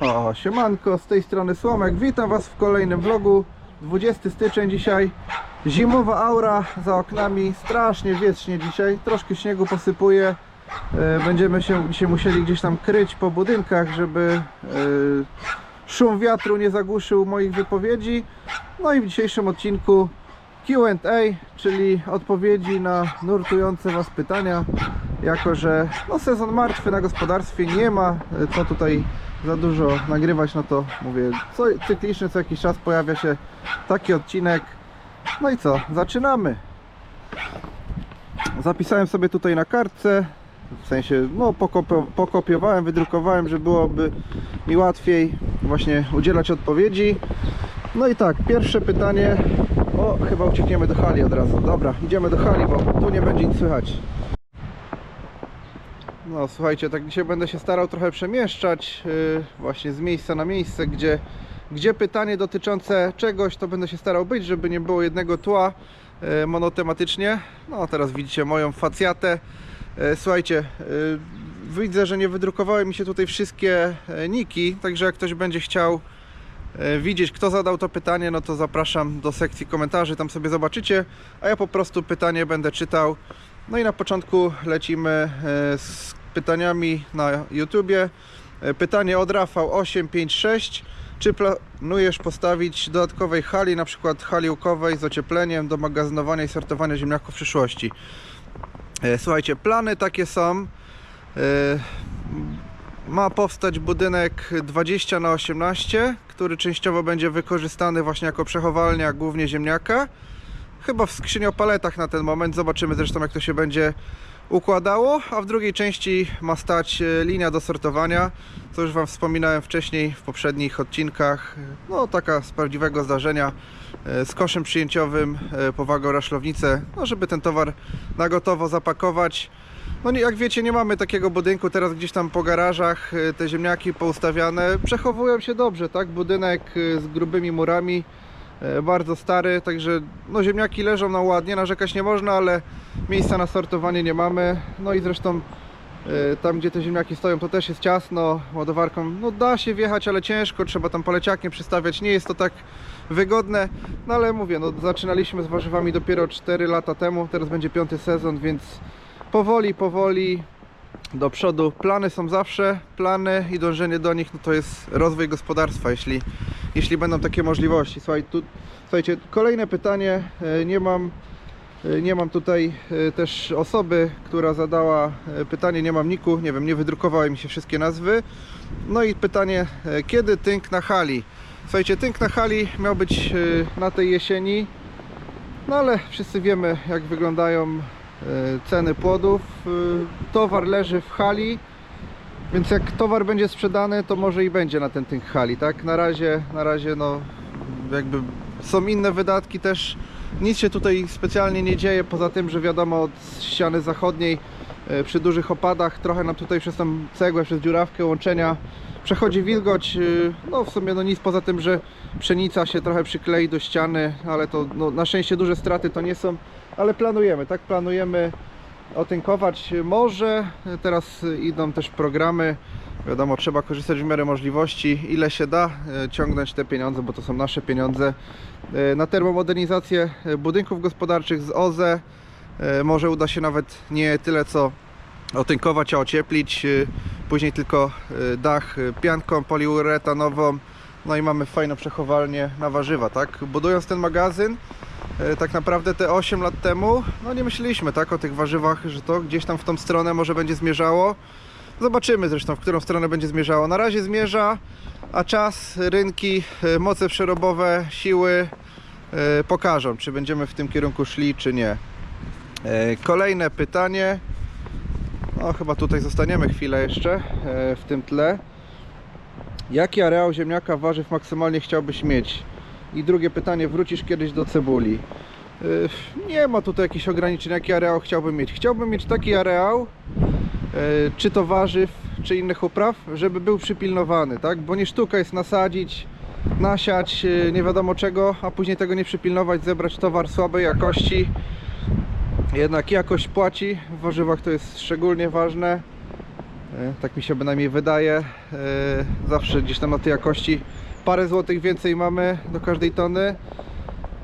O, siemanko, z tej strony Słomek. Witam Was w kolejnym vlogu. 20 styczeń dzisiaj. Zimowa aura za oknami. Strasznie wietrznie dzisiaj. Troszkę śniegu posypuje. E, Będziemy się dzisiaj musieli gdzieś tam kryć po budynkach, żeby e, szum wiatru nie zagłuszył moich wypowiedzi. No i w dzisiejszym odcinku Q&A, czyli odpowiedzi na nurtujące Was pytania. Jako, że no, sezon martwy na gospodarstwie nie ma e, co tutaj za dużo nagrywać, no to mówię, co cyklicznie co jakiś czas pojawia się taki odcinek. No i co, zaczynamy. Zapisałem sobie tutaj na kartce, w sensie, no pokopio, pokopiowałem, wydrukowałem, żeby byłoby mi łatwiej właśnie udzielać odpowiedzi. No i tak, pierwsze pytanie. O, chyba uciekniemy do hali od razu. Dobra, idziemy do hali, bo tu nie będzie nic słychać. No słuchajcie, tak dzisiaj będę się starał trochę przemieszczać yy, właśnie z miejsca na miejsce, gdzie, gdzie pytanie dotyczące czegoś, to będę się starał być, żeby nie było jednego tła yy, monotematycznie. No teraz widzicie moją facjatę. Yy, słuchajcie, yy, widzę, że nie wydrukowały mi się tutaj wszystkie yy, niki, także jak ktoś będzie chciał e, widzieć, kto zadał to pytanie, no to zapraszam do sekcji komentarzy, tam sobie zobaczycie, a ja po prostu pytanie będę czytał. No i na początku lecimy e, z pytaniami na YouTubie. E, Pytanie od Rafał856. Czy planujesz postawić dodatkowej hali, na przykład hali łukowej z ociepleniem do magazynowania i sortowania ziemniaków w przyszłości? E, Słuchajcie, plany takie są. E, ma powstać budynek 20 na 18, który częściowo będzie wykorzystany właśnie jako przechowalnia głównie ziemniaka. Chyba w skrzyniopaletach na ten moment, zobaczymy zresztą jak to się będzie układało, a w drugiej części ma stać e, linia do sortowania, co już Wam wspominałem wcześniej w poprzednich odcinkach. No taka z prawdziwego zdarzenia e, z koszem przyjęciowym e, powagą raszlownicę, no żeby ten towar na gotowo zapakować. No jak wiecie, nie mamy takiego budynku teraz gdzieś tam po garażach, te ziemniaki poustawiane przechowują się dobrze, tak? Budynek z grubymi murami, bardzo stary, także no ziemniaki leżą na ładnie, narzekać nie można, ale miejsca na sortowanie nie mamy. No i zresztą y, tam gdzie te ziemniaki stoją to też jest ciasno, ładowarką no da się wjechać, ale ciężko, trzeba tam poleciakiem przystawiać, nie jest to tak wygodne, no ale mówię, no zaczynaliśmy z warzywami dopiero 4 lata temu, teraz będzie piąty sezon, więc powoli, powoli do przodu. Plany są zawsze, plany i dążenie do nich no to jest rozwój gospodarstwa, jeśli, jeśli będą takie możliwości. Słuchaj, tu, słuchajcie, kolejne pytanie. E, Nie mam, e, nie mam tutaj e, też osoby, która zadała pytanie, nie mam niku, nie wiem, nie wydrukowały mi się wszystkie nazwy. No i pytanie, kiedy tynk na hali? Słuchajcie, tynk na hali miał być na tej jesieni, no ale wszyscy wiemy jak wyglądają ceny płodów. E, Towar leży w hali, więc jak towar będzie sprzedany, to może i będzie na ten tynk hali, tak? Na razie, na razie no jakby są inne wydatki też. Nic się tutaj specjalnie nie dzieje, poza tym, że wiadomo od ściany zachodniej e, przy dużych opadach trochę nam tutaj przez tą cegłę, przez dziurawkę łączenia przechodzi wilgoć. e, No w sumie no nic poza tym, że pszenica się trochę przyklei do ściany, ale to no, na szczęście duże straty to nie są, ale planujemy, tak planujemy otynkować może. Teraz idą też programy. Wiadomo, trzeba korzystać w miarę możliwości, ile się da, e, ciągnąć te pieniądze, bo to są nasze pieniądze e, na termomodernizację budynków gospodarczych z OZE. Może uda się nawet nie tyle co otynkować, a ocieplić. Później tylko e, dach e, pianką poliuretanową. No i mamy fajną przechowalnię na warzywa, tak? Budując ten magazyn, e, tak naprawdę te 8 lat temu, no nie myśleliśmy tak o tych warzywach, że to gdzieś tam w tą stronę może będzie zmierzało. Zobaczymy zresztą, w którą stronę będzie zmierzało. Na razie zmierza, a czas, rynki, moce przerobowe, siły pokażą, czy będziemy w tym kierunku szli, czy nie. Kolejne pytanie. No, chyba tutaj zostaniemy chwilę jeszcze e, w tym tle. Jaki areał ziemniaka warzyw maksymalnie chciałbyś mieć? I drugie pytanie, wrócisz kiedyś do cebuli? Y, Nie ma tutaj jakichś ograniczeń, jaki areał chciałbym mieć. Chciałbym mieć taki areał, y, czy to warzyw, czy innych upraw, żeby był przypilnowany, tak? Bo nie sztuka jest nasadzić, nasiać nie wiadomo czego, a później tego nie przypilnować, zebrać towar słabej jakości. Jednak jakość płaci, w warzywach to jest szczególnie ważne. E, Tak mi się bynajmniej wydaje. E, Zawsze gdzieś tam na tej jakości parę złotych więcej mamy do każdej tony.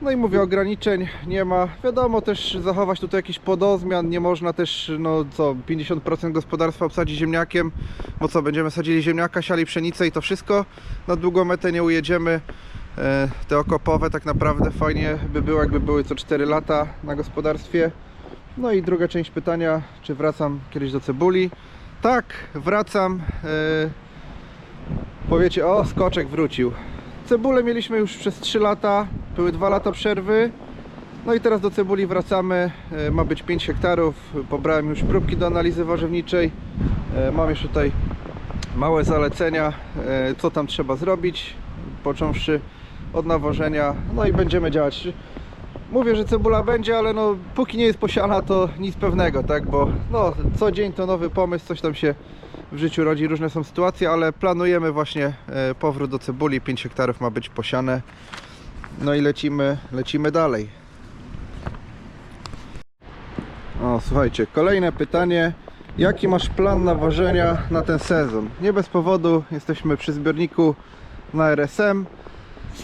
No i mówię, ograniczeń nie ma. Wiadomo też zachować tutaj jakiś podozmian. Nie można też, no co, 50% gospodarstwa obsadzić ziemniakiem. Bo co, będziemy sadzili ziemniaka, siali pszenicę i to wszystko. Na długą metę nie ujedziemy. E, Te okopowe tak naprawdę fajnie by było, jakby były co 4 lata na gospodarstwie. No i druga część pytania, czy wracam kiedyś do cebuli? Tak, wracam. E, Powiecie, o, skoczek wrócił. Cebulę mieliśmy już przez 3 lata, były 2 lata przerwy. No i teraz do cebuli wracamy. E, Ma być 5 hektarów. Pobrałem już próbki do analizy warzywniczej. E, Mam jeszcze tutaj małe zalecenia, e, co tam trzeba zrobić, począwszy od nawożenia. No i będziemy działać. Mówię, że cebula będzie, ale no póki nie jest posiana, to nic pewnego, tak? Bo no, co dzień to nowy pomysł, coś tam się w życiu rodzi, różne są sytuacje, ale planujemy właśnie e, powrót do cebuli. 5 hektarów ma być posiane. No i lecimy, lecimy dalej. O, słuchajcie, kolejne pytanie. Jaki masz plan nawożenia na ten sezon? Nie bez powodu jesteśmy przy zbiorniku na RSM.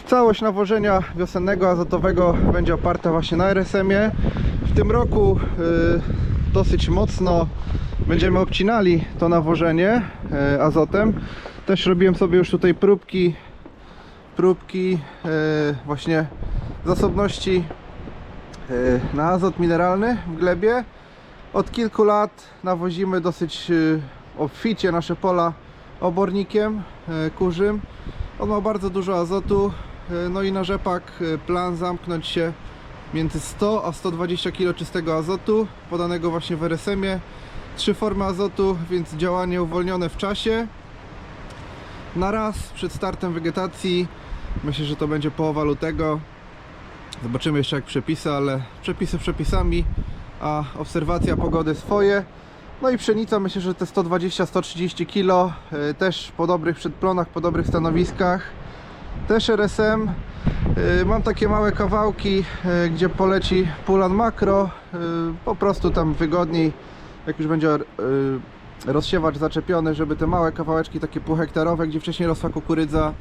Całość nawożenia wiosennego azotowego będzie oparta właśnie na RSM-ie. W tym roku y, dosyć mocno będziemy obcinali to nawożenie y, azotem. Też robiłem sobie już tutaj próbki, próbki y, właśnie zasobności y, na azot mineralny w glebie. Od kilku lat nawozimy dosyć y, obficie nasze pola obornikiem y, kurzym. On ma bardzo dużo azotu, y, no i na rzepak y, plan zamknąć się między 100 a 120 kg czystego azotu, podanego właśnie w RSM-ie. Trzy formy azotu, więc działanie uwolnione w czasie. Na raz przed startem wegetacji, myślę, że to będzie połowa lutego. Zobaczymy jeszcze jak przepisy, ale przepisy przepisami, a obserwacja pogody swoje. No i pszenica myślę, że te 120-130 kg y, też po dobrych przedplonach, po dobrych stanowiskach. Też RSM. Y, Mam takie małe kawałki, y, gdzie poleci pulan makro. Po prostu tam wygodniej, jak już będzie rozsiewacz zaczepiony, żeby te małe kawałeczki takie półhektarowe, gdzie wcześniej rosła kukurydza,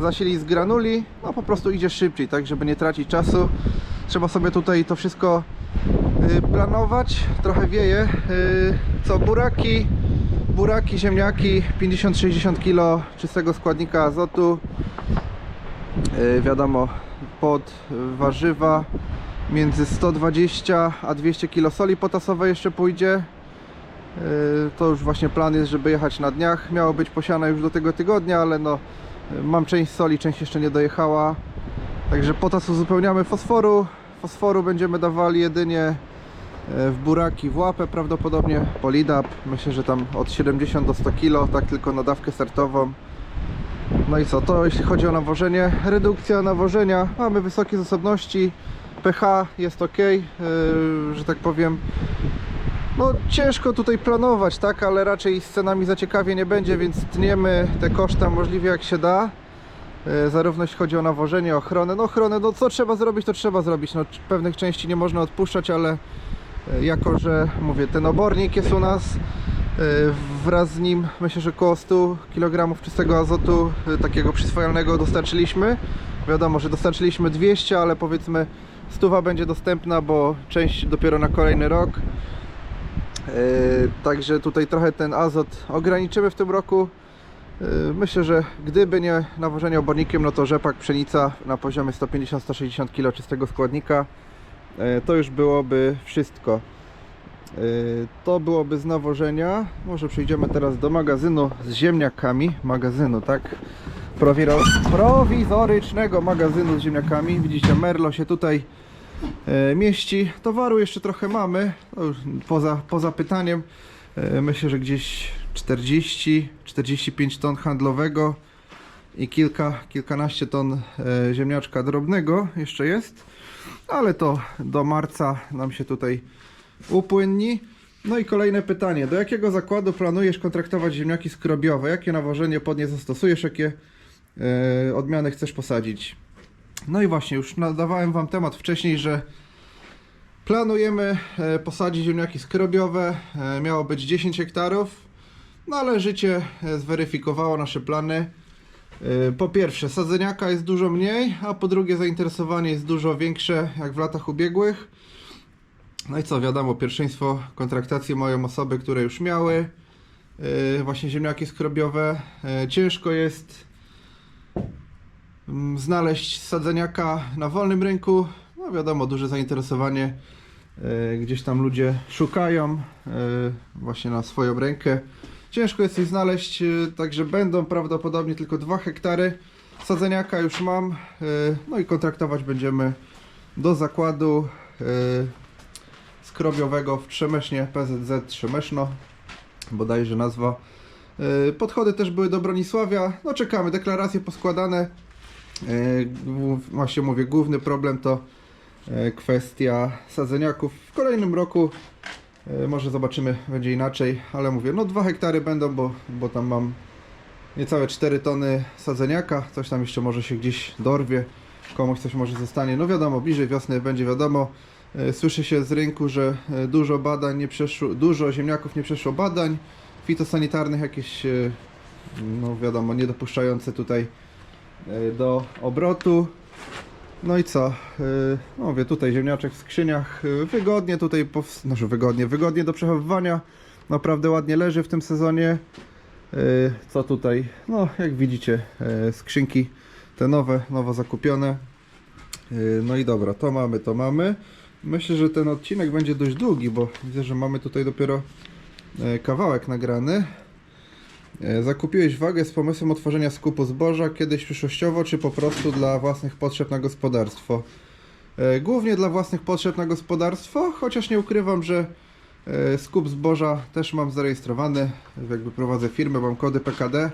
zasili z granuli, no po prostu idzie szybciej, tak żeby nie tracić czasu. Trzeba sobie tutaj to wszystko planować. Trochę wieje. Y, Co buraki, buraki, ziemniaki, 50-60 kg czystego składnika azotu. Y, Wiadomo, pod warzywa między 120 a 200 kg soli potasowej jeszcze pójdzie. Y, To już właśnie plan jest, żeby jechać na dniach. Miało być posiane już do tego tygodnia, ale no y, mam część soli, część jeszcze nie dojechała. Także potas uzupełniamy fosforu. Fosforu będziemy dawali jedynie w buraki w łapę prawdopodobnie Polidap. Myślę, że tam od 70 do 100 kg, tak tylko na dawkę startową. No i co, to jeśli chodzi o nawożenie. Redukcja nawożenia. Mamy wysokie zasobności. pH jest ok, yy, że tak powiem. No ciężko tutaj planować, tak, ale raczej z cenami za ciekawie nie będzie, więc tniemy te koszta możliwie jak się da. E, zarówno jeśli chodzi o nawożenie, ochronę. No ochronę, no co trzeba zrobić, to trzeba zrobić. No, pewnych części nie można odpuszczać, ale e, jako, że mówię, ten obornik jest u nas, e, wraz z nim myślę, że około 100 kg czystego azotu e, takiego przyswajalnego dostarczyliśmy. Wiadomo, że dostarczyliśmy 200, ale powiedzmy stuwa będzie dostępna, bo część dopiero na kolejny rok. E, Także tutaj trochę ten azot ograniczymy w tym roku. Myślę, że gdyby nie nawożenie obornikiem, no to rzepak, pszenica na poziomie 150-160 kg czystego składnika, to już byłoby wszystko. Yy, To byłoby z nawożenia. Może przejdziemy teraz do magazynu z ziemniakami. Magazynu, tak? Prowiro- Prowizorycznego magazynu z ziemniakami. Widzicie, Merlo się tutaj e, mieści. Towaru jeszcze trochę mamy, poza, poza pytaniem. E, Myślę, że gdzieś 40-45 ton handlowego i kilka, kilkanaście ton e, ziemniaczka drobnego jeszcze jest, ale to do marca nam się tutaj upłynni. No i kolejne pytanie. Do jakiego zakładu planujesz kontraktować ziemniaki skrobiowe? Jakie nawożenie pod nie zastosujesz? Jakie e, odmiany chcesz posadzić? No i właśnie, już nadawałem Wam temat wcześniej, że planujemy e, posadzić ziemniaki skrobiowe. E, Miało być 10 hektarów. No ale życie zweryfikowało nasze plany. E, Po pierwsze, sadzeniaka jest dużo mniej, a po drugie, zainteresowanie jest dużo większe jak w latach ubiegłych. No i co, wiadomo, pierwszeństwo kontraktacji mają osoby, które już miały e, właśnie ziemniaki skrobiowe. E, Ciężko jest mm, znaleźć sadzeniaka na wolnym rynku. No wiadomo, duże zainteresowanie. Gdzieś tam ludzie szukają właśnie na swoją rękę. Ciężko jest ich znaleźć, e, także będą prawdopodobnie tylko 2 hektary. Sadzeniaka już mam, e, no i kontraktować będziemy do zakładu e, skrobiowego w Trzemesznie, PZZ Trzemeszno, bodajże nazwa. Podchody też były do Bronisławia, no czekamy, deklaracje poskładane. Właśnie mówię, główny problem to kwestia sadzeniaków. W kolejnym roku może zobaczymy, będzie inaczej, ale mówię, no 2 hektary będą, bo, bo tam mam niecałe 4 tony sadzeniaka, coś tam jeszcze może się gdzieś dorwie, komuś coś może zostanie, no wiadomo, bliżej wiosny będzie wiadomo. E, Słyszy się z rynku, że e, dużo badań nie przeszło, dużo ziemniaków nie przeszło badań fitosanitarnych, jakieś, e, no wiadomo, niedopuszczające tutaj e, do obrotu. No i co? Yy, No mówię, tutaj ziemniaczek w skrzyniach. yy, Wygodnie tutaj, pows- znaczy wygodnie, wygodnie do przechowywania. Naprawdę ładnie leży w tym sezonie. Yy, Co tutaj? No, jak widzicie, skrzynki te nowe, nowo zakupione. No i dobra, to mamy, to mamy. Myślę, że ten odcinek będzie dość długi, bo widzę, że mamy tutaj dopiero kawałek nagrany. E, Zakupiłeś wagę z pomysłem otworzenia skupu zboża kiedyś przyszłościowo, czy po prostu dla własnych potrzeb na gospodarstwo? E, Głównie dla własnych potrzeb na gospodarstwo, chociaż nie ukrywam, że e, skup zboża też mam zarejestrowany. Jakby prowadzę firmę, mam kody PKD.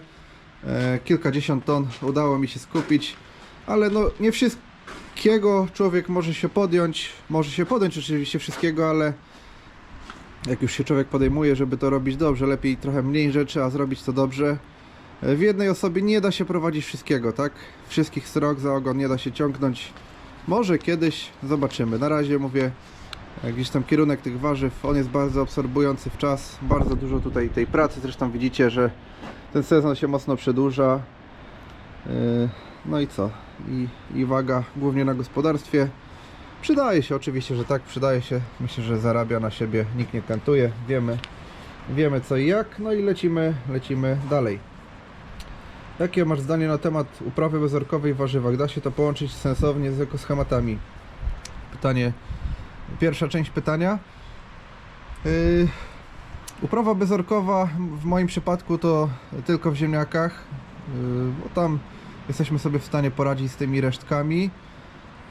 Kilkadziesiąt ton udało mi się skupić, ale no nie wszystkiego człowiek może się podjąć. Może się podjąć oczywiście wszystkiego, ale jak już się człowiek podejmuje, żeby to robić dobrze, lepiej trochę mniej rzeczy, a zrobić to dobrze. W jednej osobie nie da się prowadzić wszystkiego, tak? Wszystkich srok za ogon nie da się ciągnąć. Może kiedyś zobaczymy. Na razie mówię, e, gdzieś tam kierunek tych warzyw, on jest bardzo absorbujący w czas, bardzo dużo tutaj tej pracy, zresztą widzicie, że ten sezon się mocno przedłuża. Yy, No i co? I, I waga głównie na gospodarstwie. Przydaje się, oczywiście, że tak, przydaje się. Myślę, że zarabia na siebie, nikt nie kantuje, wiemy, wiemy co i jak, no i lecimy, lecimy dalej. Jakie masz zdanie na temat uprawy bezorkowej w warzywach? Da się to połączyć sensownie z ekoschematami? Pytanie, pierwsza część pytania. Yy, uprawa bezorkowa w moim przypadku to tylko w ziemniakach, yy, bo tam jesteśmy sobie w stanie poradzić z tymi resztkami.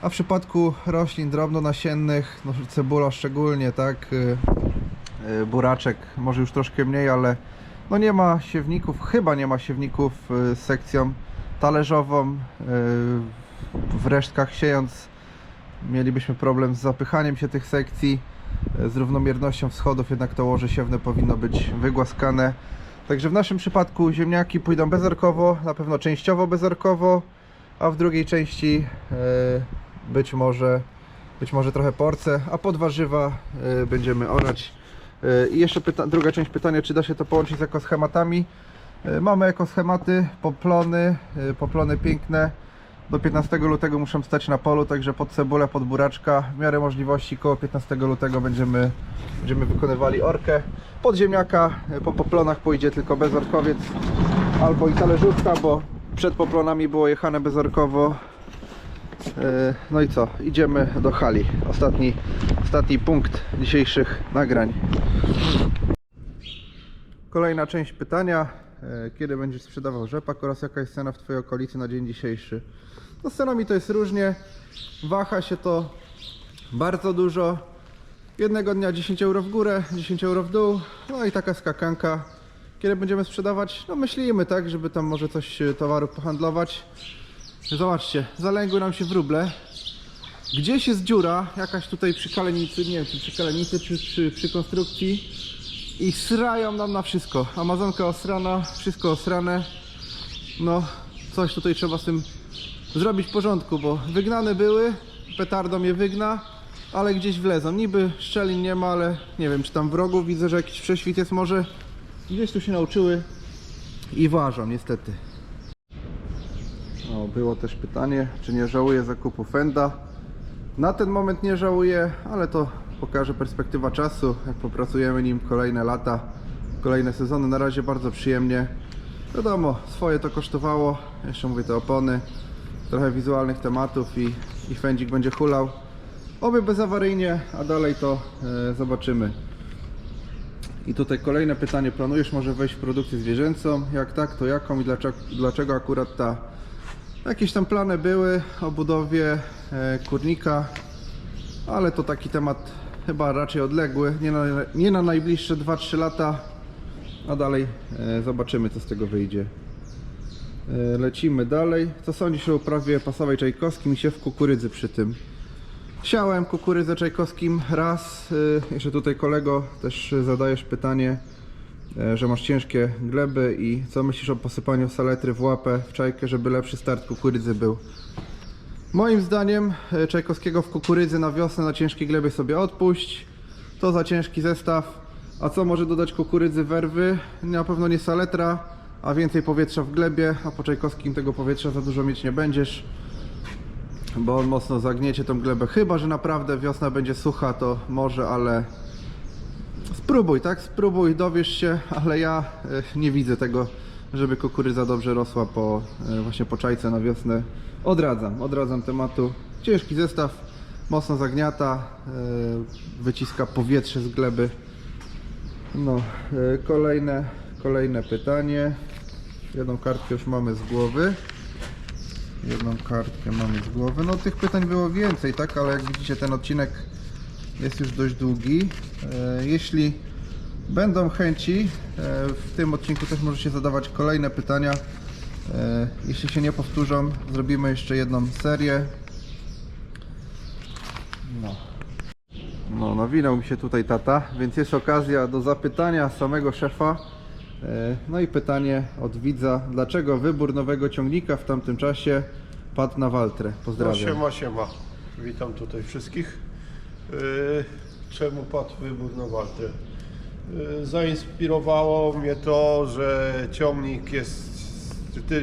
A w przypadku roślin drobnonasiennych, no cebula szczególnie, tak, y, y, buraczek może już troszkę mniej, ale no nie ma siewników, chyba nie ma siewników y, z sekcją talerzową. y, W resztkach siejąc mielibyśmy problem z zapychaniem się tych sekcji, y, z równomiernością wschodów, jednak to łoże siewne powinno być wygłaskane. Także w naszym przypadku ziemniaki pójdą bezorkowo, na pewno częściowo bezorkowo, a w drugiej części być może być może trochę porce, a pod warzywa e, będziemy orać. E, I jeszcze druga część pytania, czy da się to połączyć z ekoschematami? E, Mamy ekoschematy, poplony, poplony piękne. Do 15 lutego muszą stać na polu, także pod cebulę, pod buraczka. W miarę możliwości koło 15 lutego będziemy, będziemy wykonywali orkę. Pod ziemniaka, po poplonach pójdzie tylko bezorkowiec albo i talerzówka, bo przed poplonami było jechane bezorkowo. E, No i co? Idziemy do hali. Ostatni, ostatni punkt dzisiejszych nagrań. Kolejna część pytania. E, Kiedy będziesz sprzedawał rzepak oraz jaka jest cena w Twojej okolicy na dzień dzisiejszy? No z cenami to jest różnie. Waha się to bardzo dużo. Jednego dnia 10 euro w górę, 10 euro w dół. No i taka skakanka. Kiedy będziemy sprzedawać? No myślimy tak, żeby tam może coś e, towaru pohandlować. Zobaczcie, zalęgły nam się wróble. Gdzieś jest dziura, jakaś tutaj przy kalenicy, nie wiem czy przy kalenicy, czy przy, przy konstrukcji. I srają nam na wszystko. Amazonka osrana, wszystko osrane. No, coś tutaj trzeba z tym zrobić w porządku, bo wygnane były, petardą je wygna, ale gdzieś wlezą. Niby szczelin nie ma, ale nie wiem, czy tam w rogu widzę, że jakiś prześwit jest może gdzieś tu się nauczyły i ważą niestety. Było też pytanie, czy nie żałuję zakupu Fenda. Na ten moment nie żałuję, ale to pokaże perspektywa czasu, jak popracujemy nim kolejne lata, kolejne sezony. Na razie bardzo przyjemnie. Wiadomo, swoje to kosztowało, jeszcze mówię te opony, trochę wizualnych tematów i, i Fendzik będzie hulał. Oby bezawaryjnie, a dalej to e, zobaczymy. I tutaj kolejne pytanie, planujesz może wejść w produkcję zwierzęcą? Jak tak, to jaką i dlaczego, dlaczego akurat ta? Jakieś tam plany były o budowie e, kurnika, ale to taki temat chyba raczej odległy, nie na, nie na najbliższe 2-3 lata, a dalej e, zobaczymy co z tego wyjdzie. E, lecimy dalej. Co sądzisz o uprawie pasowej czajkowskim i siew kukurydzy przy tym? Siałem kukurydzę czajkowskim raz. Jeszcze tutaj kolego też zadajesz pytanie, że masz ciężkie gleby i co myślisz o posypaniu saletry w łapę w czajkę, żeby lepszy start kukurydzy był? Moim zdaniem y, czajkowskiego w kukurydzy na wiosnę na ciężkiej glebie sobie odpuść. To za ciężki zestaw. A co może dodać kukurydzy werwy? Na pewno nie saletra, a więcej powietrza w glebie, a po czajkowskim tego powietrza za dużo mieć nie będziesz bo on mocno zagniecie tą glebę. Chyba, że naprawdę wiosna będzie sucha, to może, ale spróbuj, tak? Spróbuj, dowiesz się, ale ja e, nie widzę tego, żeby kukurydza dobrze rosła po e, właśnie po czajce na wiosnę. Odradzam, odradzam tematu. Ciężki zestaw, mocno zagniata, e, wyciska powietrze z gleby. No, kolejne, kolejne pytanie. Jedną kartkę już mamy z głowy. Jedną kartkę mamy z głowy. No tych pytań było więcej, tak? Ale jak widzicie ten odcinek jest już dość długi. E, Jeśli będą chęci, e, w tym odcinku też możecie zadawać kolejne pytania. E, Jeśli się nie powtórzą, zrobimy jeszcze jedną serię. No. No, nawinął mi się tutaj tata, więc jest okazja do zapytania samego szefa. No i pytanie od widza, dlaczego wybór nowego ciągnika w tamtym czasie padł na Waltrę? No Pozdrawiam. siema, siema. Witam tutaj wszystkich. Yy, czemu padł wybór na walkę? Yy, zainspirowało mnie to, że ciągnik jest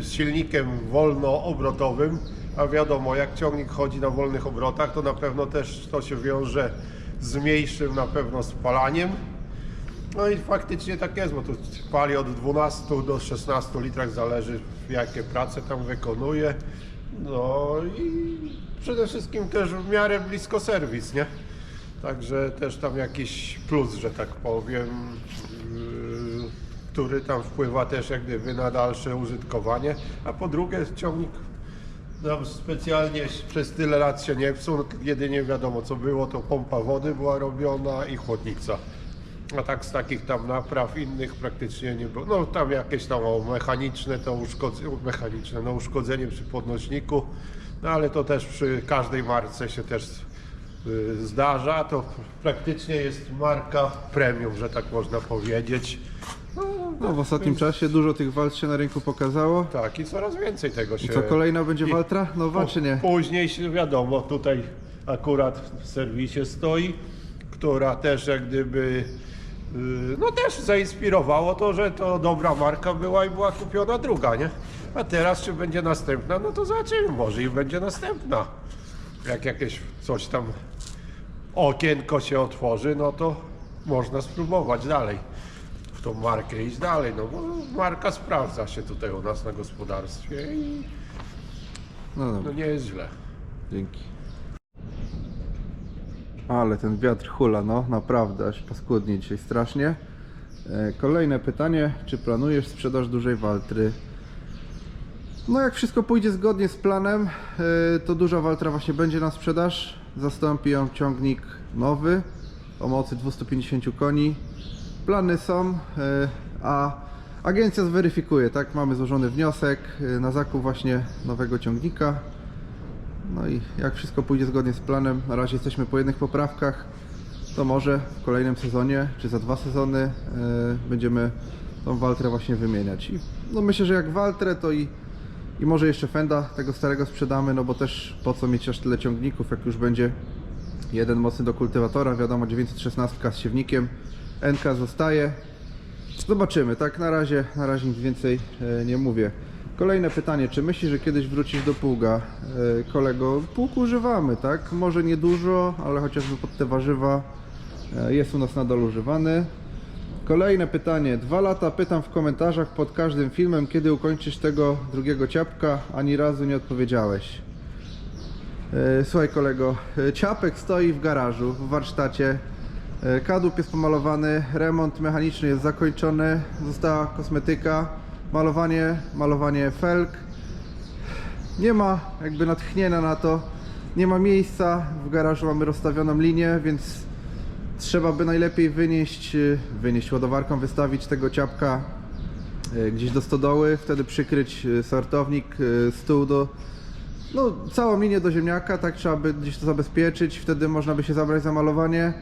silnikiem wolnoobrotowym, a wiadomo, jak ciągnik chodzi na wolnych obrotach, to na pewno też to się wiąże z mniejszym na pewno spalaniem. No i faktycznie tak jest, bo tu pali od 12 do 16 litrach, zależy jakie prace tam wykonuje. No i przede wszystkim też w miarę blisko serwis, nie? Także też tam jakiś plus, że tak powiem, yy, który tam wpływa też jak gdyby na dalsze użytkowanie. A po drugie ciągnik nam specjalnie przez tyle lat się nie psuł, jedynie wiadomo co było, to pompa wody była robiona i chłodnica. A tak z takich tam napraw innych praktycznie nie było. No tam jakieś tam o, mechaniczne to uszkodzenie, mechaniczne, no uszkodzenie przy podnośniku, no ale to też przy każdej marce się też zdarza. To praktycznie jest marka premium, że tak można powiedzieć. No, No, w ostatnim czasie dużo tych walc się na rynku pokazało. tak i coraz więcej tego się... I co kolejna będzie I- Waltra? Nowa czy nie? Później się wiadomo, tutaj akurat w serwisie stoi, która też jak gdyby yy, no też zainspirowało to, że to dobra marka była i była kupiona druga, nie? A teraz czy będzie następna, no to zobaczymy, może i będzie następna. Jak jakieś coś tam okienko się otworzy, no to można spróbować dalej w tą markę iść dalej, no bo marka sprawdza się tutaj u nas na gospodarstwie i No no dobra, nie jest źle. dzięki. Ale ten wiatr hula, no naprawdę, aż paskudnie dzisiaj strasznie. E, Kolejne pytanie, czy planujesz sprzedaż dużej Waltry? No jak wszystko pójdzie zgodnie z planem, e, to duża Waltra właśnie będzie na sprzedaż. Zastąpi ją ciągnik nowy o mocy 250 koni. Plany są, e, a agencja zweryfikuje, tak? Mamy złożony wniosek e, na zakup właśnie nowego ciągnika. No i jak wszystko pójdzie zgodnie z planem, na razie jesteśmy po jednych poprawkach, to może w kolejnym sezonie, czy za dwa sezony będziemy tą Waltrę właśnie wymieniać. I no myślę, że jak Waltrę to i, i może jeszcze Fenda tego starego sprzedamy, no bo też po co mieć aż tyle ciągników, jak już będzie jeden mocny do kultywatora, wiadomo 916 z siewnikiem, NK zostaje, Zobaczymy, tak na razie, na razie nic więcej e, nie mówię. Kolejne pytanie, czy myślisz, że kiedyś wrócisz do pługa? E, kolego, pług używamy, tak? Może nie dużo, ale chociażby pod te warzywa e, jest u nas nadal używany. Kolejne pytanie. Dwa lata pytam w komentarzach pod każdym filmem, kiedy ukończysz tego drugiego ciapka, ani razu nie odpowiedziałeś. E, Słuchaj kolego, e, ciapek stoi w garażu, w warsztacie. E, Kadłub jest pomalowany, remont mechaniczny jest zakończony, została kosmetyka, malowanie, malowanie felg. Nie ma jakby natchnienia na to, nie ma miejsca, w garażu mamy rozstawioną linię, więc trzeba by najlepiej wynieść, e, wynieść ładowarką, wystawić tego ciapka e, gdzieś do stodoły, wtedy przykryć e, sortownik, stół do, no, całą linię do ziemniaka, tak trzeba by gdzieś to zabezpieczyć, wtedy można by się zabrać za malowanie.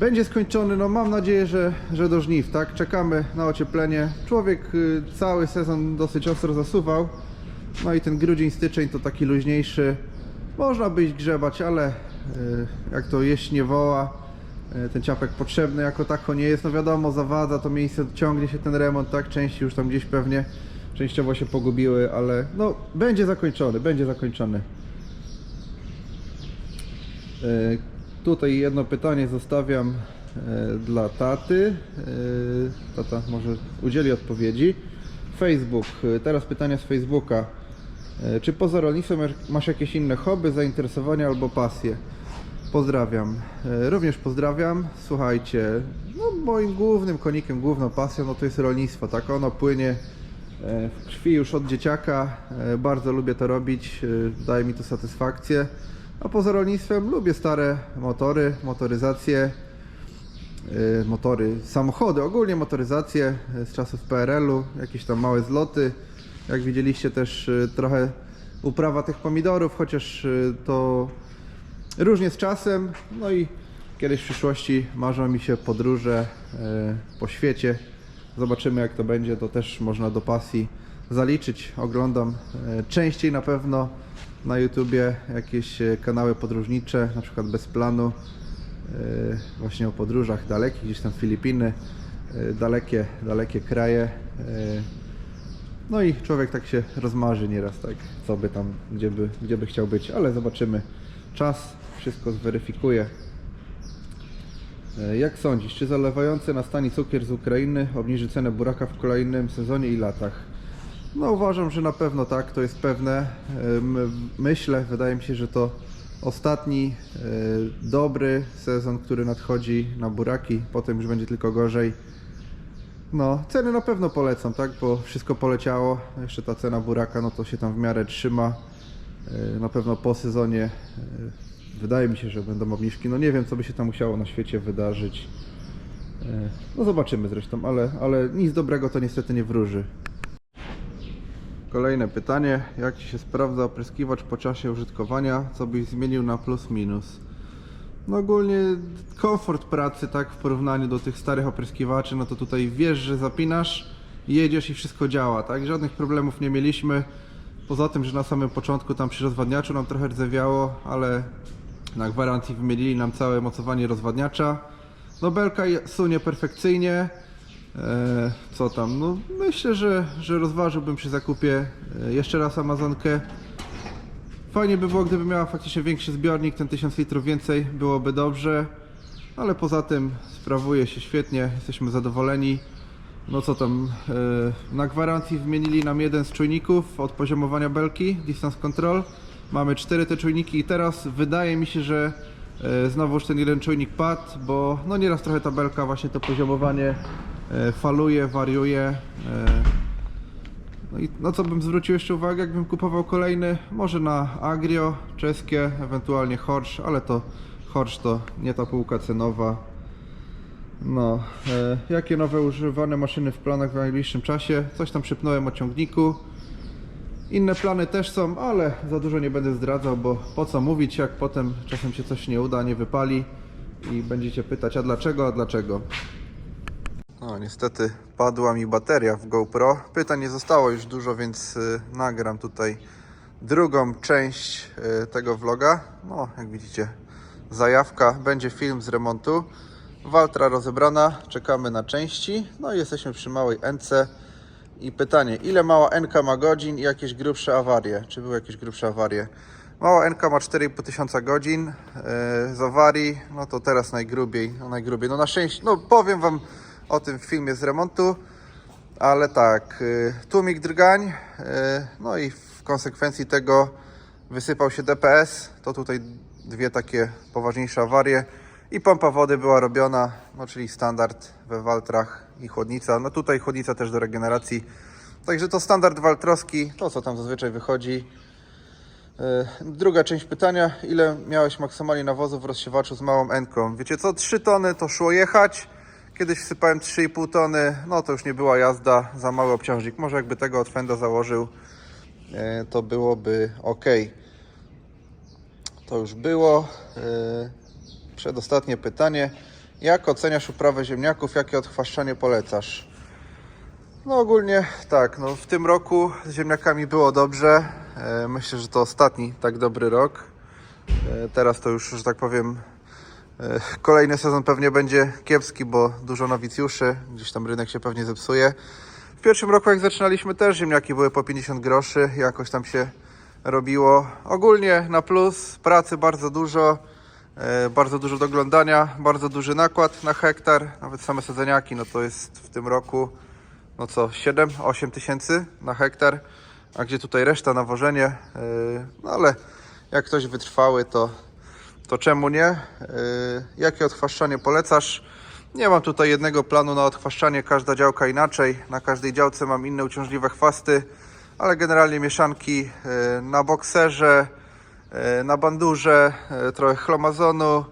Będzie skończony, no mam nadzieję, że, że do żniw, tak? Czekamy na ocieplenie. Człowiek y, cały sezon dosyć ostro zasuwał, no i ten grudzień, styczeń to taki luźniejszy. Można by iść grzebać, ale y, jak to jeść nie woła, y, ten ciapek potrzebny jako tako nie jest. No wiadomo, zawadza to miejsce, ciągnie się ten remont, tak? Części już tam gdzieś pewnie częściowo się pogubiły, ale no będzie zakończony, będzie zakończony. E, Tutaj jedno pytanie zostawiam e, dla taty. E, Tata może udzieli odpowiedzi. Facebook. E, Teraz pytania z Facebooka. E, Czy poza rolnictwem masz jakieś inne hobby, zainteresowania albo pasje? Pozdrawiam. E, Również pozdrawiam. Słuchajcie, no moim głównym konikiem, główną pasją no to jest rolnictwo. Tak ono płynie e, w krwi już od dzieciaka. E, Bardzo lubię to robić. Daje mi to satysfakcję. A poza rolnictwem lubię stare motory, motoryzację, motory, samochody, ogólnie motoryzację z czasów PRL-u, jakieś tam małe zloty. Jak widzieliście też trochę uprawa tych pomidorów, chociaż to różnie z czasem. No i kiedyś w przyszłości marzą mi się podróże y, po świecie. Zobaczymy jak to będzie, to też można do pasji zaliczyć. Oglądam y, częściej na pewno na YouTubie jakieś e, kanały podróżnicze, na przykład bez planu, e, właśnie o podróżach dalekich, gdzieś tam Filipiny, e, dalekie, dalekie kraje. e, No i człowiek tak się rozmarzy nieraz, tak, co by tam, gdzie by, gdzie by chciał być, ale zobaczymy. Czas wszystko zweryfikuje. E, Jak sądzisz, czy zalewający na stani cukier z Ukrainy obniży cenę buraka w kolejnym sezonie i latach? No uważam, że na pewno tak, to jest pewne. Ym, Myślę, wydaje mi się, że to ostatni y, dobry sezon, który nadchodzi na buraki, potem już będzie tylko gorzej. No, ceny na pewno polecam, tak, bo wszystko poleciało. Jeszcze ta cena buraka, no to się tam w miarę trzyma. Y, Na pewno po sezonie y, wydaje mi się, że będą obniżki. No nie wiem, co by się tam musiało na świecie wydarzyć. Y, No zobaczymy zresztą, ale, ale nic dobrego to niestety nie wróży. Kolejne pytanie. Jak Ci się sprawdza opryskiwacz po czasie użytkowania? Co byś zmienił na plus minus? No ogólnie komfort pracy, tak, w porównaniu do tych starych opryskiwaczy, no to tutaj wiesz, że zapinasz, jedziesz i wszystko działa, tak? Żadnych problemów nie mieliśmy. Poza tym, że na samym początku tam przy rozwadniaczu nam trochę rdzewiało, ale na gwarancji wymienili nam całe mocowanie rozwadniacza. No belka sunie perfekcyjnie. E, co tam? No myślę, że, że rozważyłbym przy zakupie e, jeszcze raz Amazonkę. Fajnie by było, gdyby miała faktycznie większy zbiornik, ten 1000 litrów więcej byłoby dobrze, ale poza tym sprawuje się świetnie, jesteśmy zadowoleni. No co tam, e, na gwarancji wymienili nam jeden z czujników od poziomowania belki, Distance Control. Mamy cztery te czujniki i teraz wydaje mi się, że e, znowuż ten jeden czujnik padł, bo no nieraz trochę ta belka właśnie to poziomowanie e, faluje, wariuje. no i no co bym zwrócił jeszcze uwagę, jakbym kupował kolejny, może na Agrio, czeskie, ewentualnie Horsch, ale to Horsch to nie ta półka cenowa. No, e, jakie nowe używane maszyny w planach w najbliższym czasie? Coś tam przypnąłem o ciągniku. Inne plany też są, ale za dużo nie będę zdradzał, bo po co mówić, jak potem czasem się coś nie uda, nie wypali i będziecie pytać, a dlaczego, a dlaczego? No, niestety padła mi bateria w GoPro. Pytań nie zostało już dużo, więc y, nagram tutaj drugą część y, tego vloga. No, jak widzicie, zajawka, będzie film z remontu. Waltra rozebrana, czekamy na części. No i jesteśmy przy małej NC. I pytanie, ile mała NK ma godzin i jakieś grubsze awarie? Czy były jakieś grubsze awarie? Mała NK ma 4,5 tysiąca godzin yy, z awarii, no to teraz najgrubiej, no najgrubiej. No na szczęście, no powiem Wam o tym w filmie z remontu, ale tak, yy, tłumik drgań, yy, no i w konsekwencji tego wysypał się DPS, to tutaj dwie takie poważniejsze awarie i pompa wody była robiona, no czyli standard we Waltrach i chłodnica, no tutaj chłodnica też do regeneracji, także to standard waltrowski, to co tam zazwyczaj wychodzi. E, Druga część pytania, ile miałeś maksymalnie nawozu w rozsiewaczu z małą enką? Wiecie co, 3 tony to szło jechać, kiedyś wsypałem 3,5 tony, no to już nie była jazda, za mały obciążnik, może jakby tego od Fenda założył, e, to byłoby ok. To już było. Przedostatnie pytanie. Jak oceniasz uprawę ziemniaków? Jakie odchwaszczanie polecasz? No ogólnie tak, no w tym roku z ziemniakami było dobrze. E, Myślę, że to ostatni tak dobry rok. E, Teraz to już, że tak powiem, e, kolejny sezon pewnie będzie kiepski, bo dużo nowicjuszy, gdzieś tam rynek się pewnie zepsuje. W pierwszym roku jak zaczynaliśmy też ziemniaki były po 50 groszy, jakoś tam się robiło. Ogólnie na plus, pracy bardzo dużo, bardzo dużo doglądania, bardzo duży nakład na hektar, nawet same sadzeniaki, no to jest w tym roku no co, 7-8 tysięcy na hektar, a gdzie tutaj reszta nawożenie, yy, no ale jak ktoś wytrwały, to, to czemu nie? Yy, jakie odchwaszczanie polecasz? Nie mam tutaj jednego planu na odchwaszczanie, każda działka inaczej, na każdej działce mam inne uciążliwe chwasty, ale generalnie mieszanki na bokserze, na bandurze, yy, trochę chlomazonu,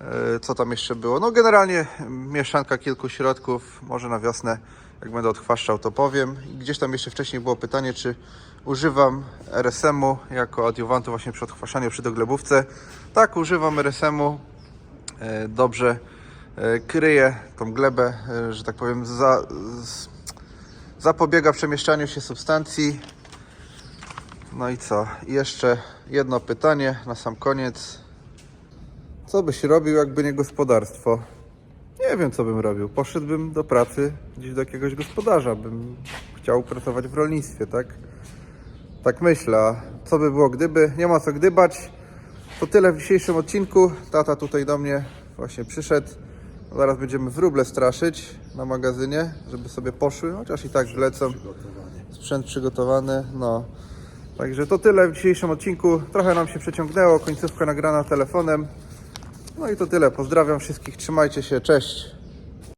E, Co tam jeszcze było? No generalnie mieszanka kilku środków, może na wiosnę, jak będę odchwaszczał, to powiem. I gdzieś tam jeszcze wcześniej było pytanie, czy używam RSM-u jako adiuwantu właśnie przy odchwaszczaniu przy doglebówce. Tak, używam RSM-u. E, Dobrze e, kryje tą glebę, e, że tak powiem, za, zapobiega przemieszczaniu się substancji. No i co? Jeszcze jedno pytanie na sam koniec. Co byś robił, jakby nie gospodarstwo? Nie wiem, co bym robił. Poszedłbym do pracy gdzieś do jakiegoś gospodarza. Bym chciał pracować w rolnictwie, tak? Tak myślę. A co by było gdyby? Nie ma co gdybać. To tyle w dzisiejszym odcinku. Tata tutaj do mnie właśnie przyszedł. Zaraz będziemy wróble straszyć na magazynie, żeby sobie poszły, chociaż i tak wlecą. Sprzęt przygotowany, no. Także to tyle w dzisiejszym odcinku. Trochę nam się przeciągnęło, końcówka nagrana telefonem. No i to tyle. Pozdrawiam wszystkich, trzymajcie się, cześć.